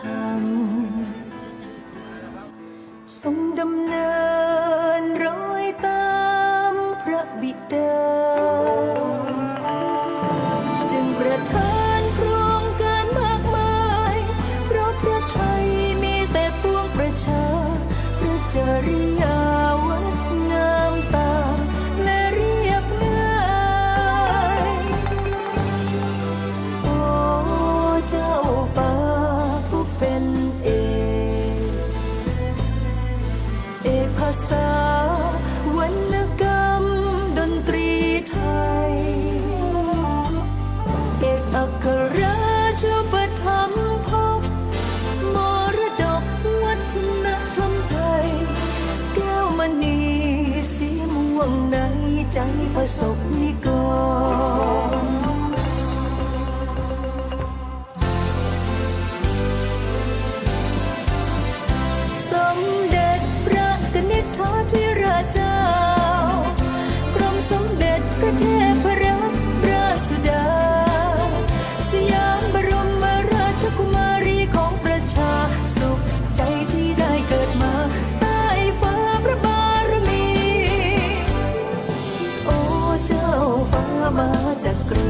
ธทรงดำเนินรอยตามพระบิดาจึงประทานโครงการมากมาย เพราะพระไทยมีแต่ปวงประชาพระจริย ษาวรรณกรรมดนตรีไทย เอกอัครราชประถมภพมรดกวัฒนธรรมไทย แก้วมณีสีม่วงในใจประสบนิกร จากกรี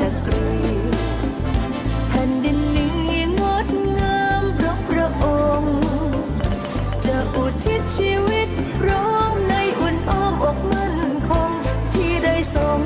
จากรีแผ่นดินนี้งดงามเพราะพระองค์ จะอุทิศชีวิตพร้อมในอุ่นอ้อมอกมั่นคงที่ได้ทรง